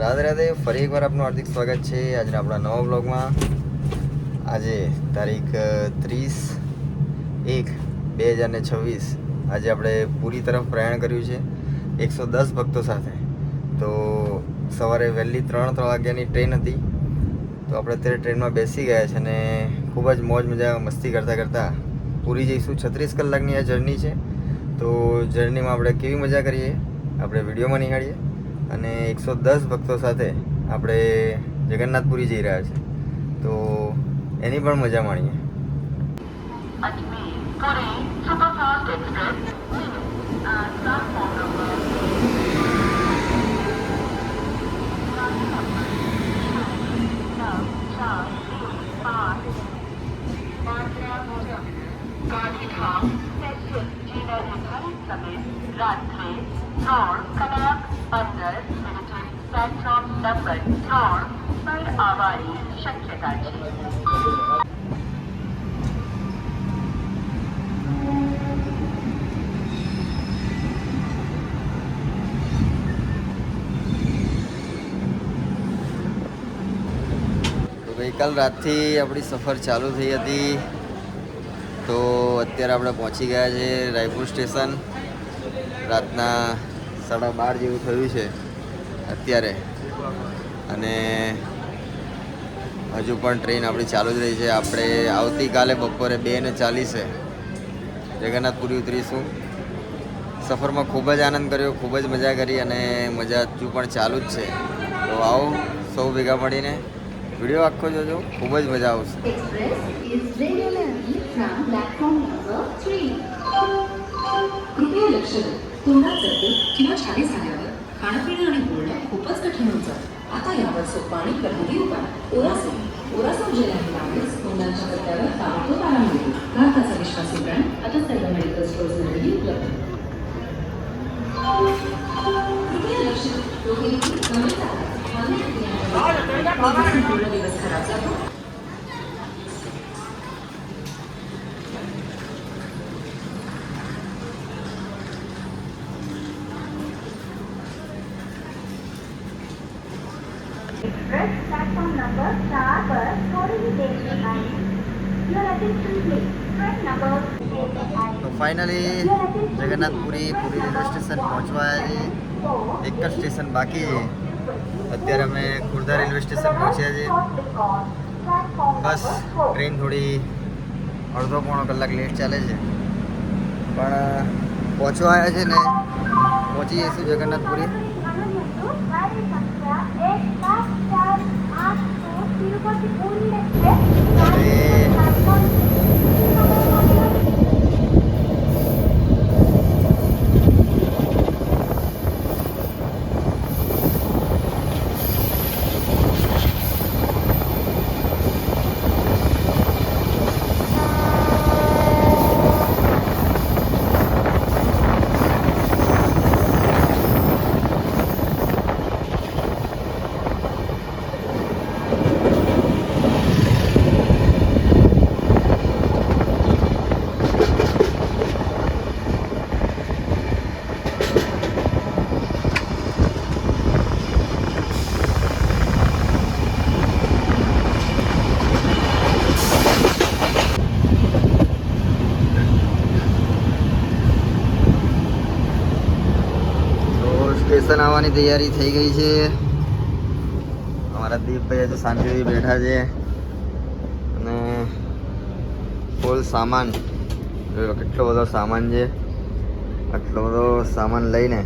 રાધે રાધે, ફરી એકવાર આપનું હાર્દિક સ્વાગત છે આજના આપણા નવા બ્લોગમાં આજે તારીખ ત્રીસ એક બે હજાર ને છવ્વીસ. આજે આપણે પૂરી તરફ પ્રયાણ કર્યું છે એકસો દસ ભક્તો સાથે. તો સવારે વહેલી ત્રણ ત્રણ વાગ્યાની ટ્રેન હતી. તો આપણે અત્યારે ટ્રેનમાં બેસી ગયા છે અને ખૂબ જ મોજ મજા મસ્તી કરતાં કરતાં પૂરી જઈશું. છત્રીસ કલાકની આ જર્ની છે. તો જર્નીમાં આપણે કેવી મજા કરીએ? આપણે વિડીયોમાં નિહાળીએ. અને એકસો દસ ભક્તો સાથે આપણે જગન્નાથપુરી જઈ રહ્યા છે તો એની પણ મજા માણીએ Thank you. ગાંધીધામ સેન્ટ્રલ સમેત ગઈકાલ રાતથી આપણી સફર ચાલુ થઈ હતી. તો અત્યારે આપણે પહોંચી ગયા છે રાયપુર સ્ટેશન. રાતના સાડા બાર જેવું થયું છે અત્યારે. અને હજુ પણ ટ્રેન આપણી ચાલુ જ રહી છે. આપણે આવતીકાલે બપોરે બે ને ચાલીસે જગન્નાથપુરી ઉતરીશું. સફરમાં ખૂબ જ આનંદ કર્યો, ખૂબ જ મજા કરી અને મજા હજુ પણ ચાલુ જ છે. તો આવો, સૌ ભેગા મળીને વિડીયો આખો જોજો ખૂબ જ મજા આવશે Express is regularly from platform number 3. कृपया लक्ष द्या तोंडात सर्दी किंवा छाती झाल्यावर खाणंपिणं आणि बोलणं खूपच कठीण होऊन जातं आता यावर सोपा आणि प्रभावी उपाय ओरासोन ओरासोन जेल आहे त्यामुळेच तोंडाच्या पत्त्यावर ताबडतोब आराम मिळतो भारताचा विश्वासू ब्रँड आता सर्व मेडिकल स्टोअर्समध्येही उपलब्ध कृपया लक्ष द्या रोगी कमी तो फाइनली जगन्नाथपुरी पूरी रेलवे स्टेशन पहुँचवा है एक स्टेशन बाकी है। અત્યારે અમે ખુર્દા રેલવે સ્ટેશન પહોંચ્યા છીએ. બસ ટ્રેન થોડી અડધો પોણો કલાક લેટ ચાલે છે. પણ પહોંચવા આવ્યા છે ને, પહોંચી જઈશું જગન્નાથપુરી. તો સ્ટેશન આવવાની તૈયારી થઈ ગઈ છે. અમારા દીપભાઈ હજુ શાંતિથી બેઠા છે. અને ફૂલ સામાન. કેટલો બધો સામાન છે. આટલો બધો સામાન લઈને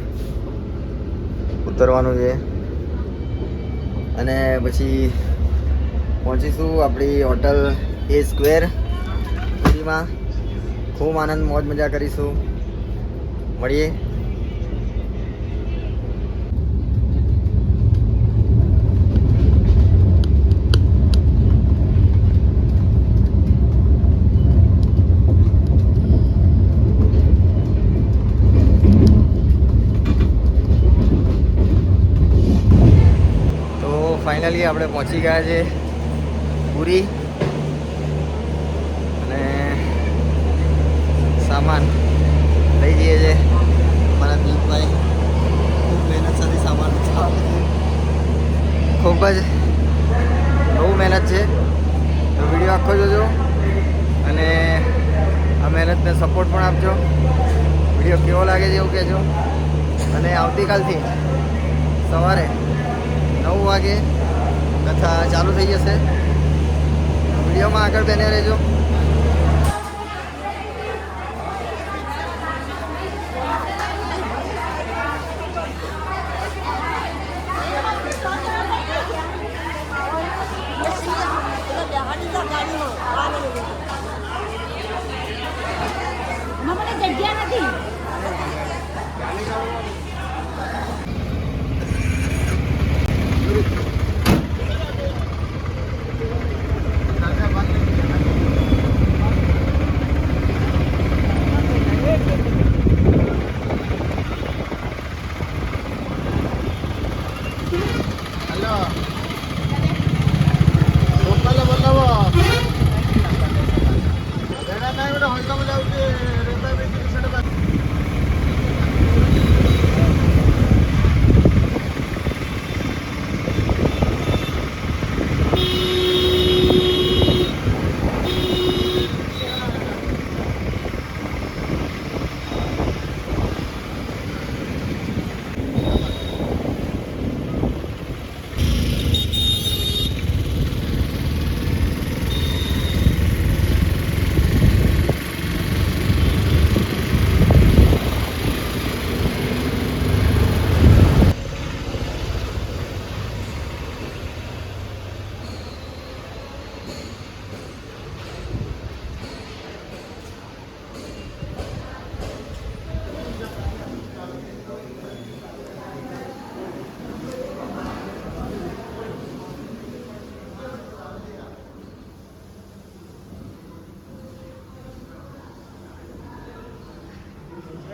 ઉતરવાનું છે. અને પછી પહોંચીશું આપણી હોટલ એ સ્ક્વેર સુધીમાં ખૂબ આનંદ મોજ મજા કરીશું. મળીએ તો આપણે પહોંચી ગયા છે પૂરી. અને સામાન લઈ જઈએ છે મારા દીપભાઈ ખૂબ મહેનત સાથે સામાન ઉઠાવે ખૂબ જ બહુ મહેનત છે. તો વીડિયો આખો જોજો અને આ મહેનતને સપોર્ટ પણ આપજો. વીડિયો કેવો લાગે છે એવું કહેજો. અને આવતીકાલથી સવારે નવ વાગે કથા ચાલુ થઈ જશે. વિડીયોમાં આગળ બને રહેજો.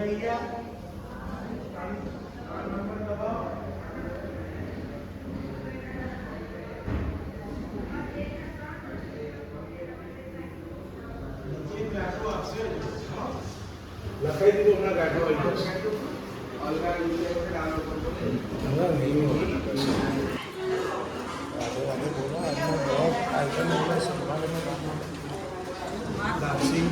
भैया नंबर दबाओ લખાઈ દીધું હમણાં ગાંઠો હોય દાસિંગ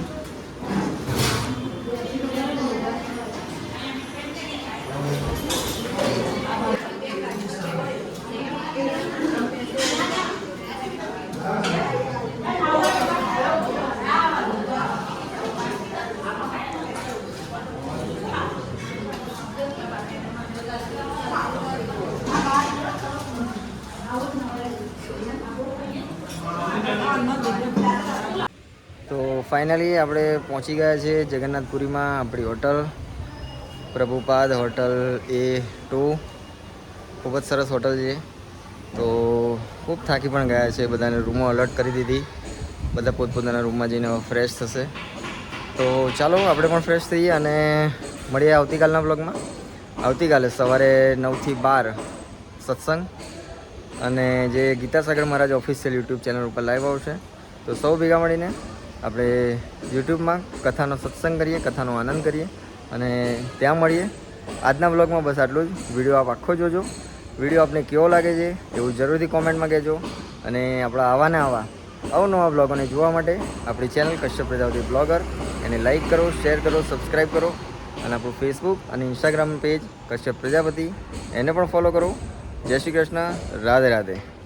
ફાઇનલી આપણે પહોંચી ગયા છીએ જગન્નાથપુરીમાં આપણી હોટલ. પ્રભુપાદ હોટલ એ ટુ. ખૂબ જ સરસ હોટલ છે. તો ખૂબ થાકી પણ ગયા છે, બધાને રૂમો અલર્ટ કરી દીધી. બધા પોતપોતાના રૂમમાં જઈને ફ્રેશ થશે. તો ચાલો, આપણે પણ ફ્રેશ થઈએ અને મળીએ આવતીકાલના બ્લોગમાં આવતીકાલે સવારે નવથી બાર, સત્સંગ. અને જે Gitasagar Maharaj official YouTube channel ઉપર લાઈવ આવશે. તો સૌ ભેગા મળીને આપણે યુટ્યુબમાં કથાનો સત્સંગ કરીએ, કથાનો આનંદ કરીએ અને ત્યાં મળીએ. આજના બ્લોગમાં બસ આટલું જ. વીડિયો આપ આખો જોજો. વીડિયો આપને કેવો લાગે છે એવું જરૂરથી કોમેન્ટમાં કહેજો. અને આપણા આવા ને આવા અવનવા બ્લોગોને જોવા માટે આપણી ચેનલ કશ્યપ પ્રજાપતિ બ્લોગર. એને લાઇક કરો, શેર કરો, સબસ્ક્રાઈબ કરો. અને આપણું ફેસબુક અને ઇન્સ્ટાગ્રામ પેજ કશ્યપ પ્રજાપતિ. એને પણ ફોલો કરો. જય શ્રી કૃષ્ણ. રાધે રાધે.